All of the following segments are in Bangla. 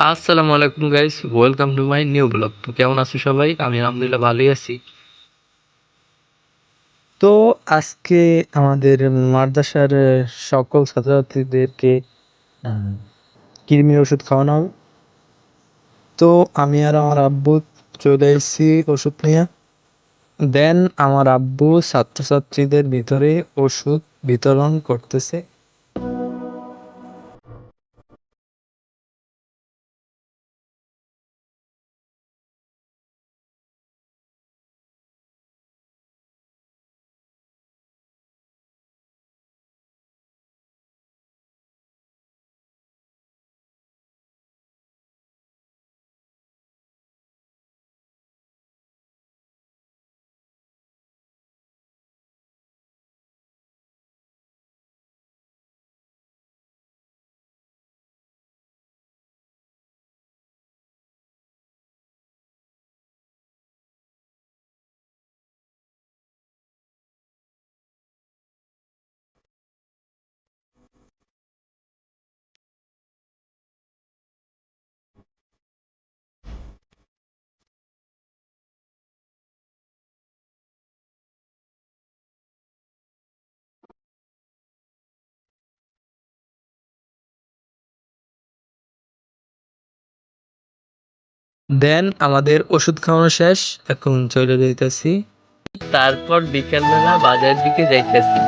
আসসালামু আলাইকুম guys welcome to my new vlog তো কেমন আছো সবাই? আমি আলহামদুলিল্লাহ ভালোই আছি। তো আজকে আমাদের মাদ্রাসার সকল ছাত্রছাত্রীদেরকে কৃমির ওষুধ খাওয়ানো হবে। তো আমি আর আমার আব্বু চলে এসেছি ওষুধ নিয়ে। দেন আমার আব্বু ছাত্রছাত্রীদের ভিতরে ওষুধ বিতরণ করতেছে। দেন আমাদের ওষুধ খাওয়ানো শেষ এখন চলে যাইতেছি। তারপর বিকেলবেলা বাজারের দিকে যাইতেছি।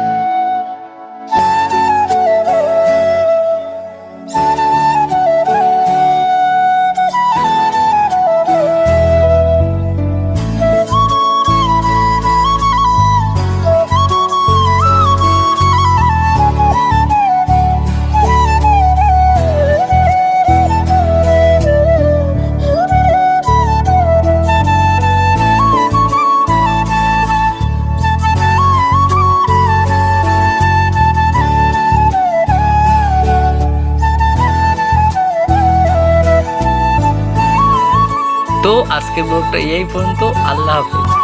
তো আজকের ব্লগটা এই পর্যন্ত। আল্লাহ হাফেজ।